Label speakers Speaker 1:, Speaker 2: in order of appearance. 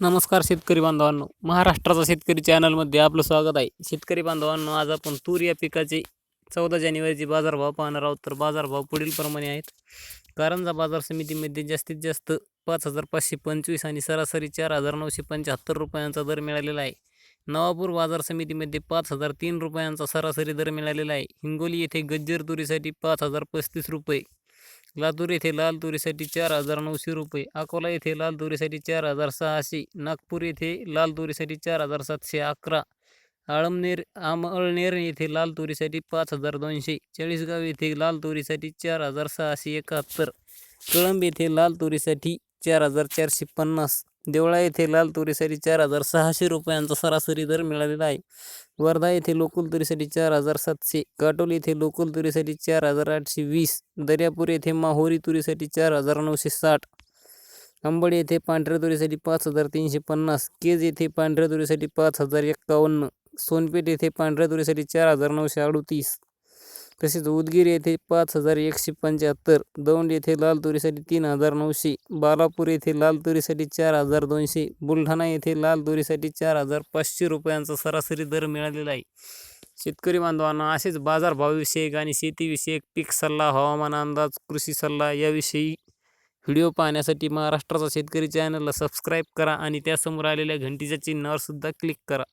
Speaker 1: नमस्कार शेतकरी बांधवांनो. महाराष्ट्राचा शेतकरी चॅनलमध्ये आपलं स्वागत आहे. शेतकरी बांधवांनो आज आपण तूर या पिकाचे चौदा जानेवारीचे बाजारभाव पाहणार आहोत. तर बाजारभाव पुढीलप्रमाणे आहेत. कारंजा बाजार समितीमध्ये जास्तीत जास्त पाच हजार पाचशे पंचवीस आणि सरासरी चार हजार नऊशे पंच्याहत्तर रुपयांचा दर मिळालेला आहे. नवापूर बाजार समितीमध्ये पाच हजार तीन रुपयांचा सरासरी दर मिळालेला आहे. हिंगोली येथे गज्जर तुरीसाठी पाच हजार पस्तीस रुपये लातूर येथे लाल तुरीसाठी चार हजार नऊशे रुपये अकोला येथे लाल तुरीसाठी चार हजार सहाशे नागपूर येथे लाल तुरीसाठी चार हजार सातशे अकरा आळमनेर आमळनेर येथे लाल तुरीसाठी पाच हजार दोनशे चाळीसगाव येथे लाल तुरीसाठी चार हजार सहाशे एकाहत्तर कळंब येथे लाल तुरीसाठी चार हजार चारशे पन्नास देवळा येथे लाल तुरीसाठी चार हजार सहाशे रुपयांचा सरासरी दर मिळालेला आहे. वर्धा येथे लोकल तुरीसाठी चार हजार सातशे काटोल येथे लोकल तुरीसाठी चार हजार आठशे वीस दर्यापूर येथे माहोरी तुरीसाठी चार हजार नऊशे साठ अंबड येथे पांढऱ्या तुरीसाठी पाच हजार तीनशे पन्नास केज येथे पांढऱ्या तुरीसाठी पाच हजार एक्कावन्न सोनपेठ येथे पांढऱ्या तुरीसाठी चार हजार नऊशे अडतीस तसेच उदगीर येथे पाच हजार एकशे पंच्याहत्तर दौंड येथे लाल तुरीसाठी तीन हजार नऊशे बालापूर येथे लाल तुरीसाठी चार हजार दोनशे बुलढाणा येथे लाल तुरीसाठी चार हजार पाचशे रुपयांचा सरासरी दर मिळालेला आहे. शेतकरी बांधवांना असेच बाजारभावविषयक आणि शेतीविषयक पीक सल्ला हवामान अंदाज कृषी सल्ला याविषयी व्हिडिओ पाहण्यासाठी महाराष्ट्राचा शेतकरी चॅनलला सबस्क्राईब करा आणि त्यासमोर आलेल्या घंटीच्या चिन्हावर सुद्धा क्लिक करा.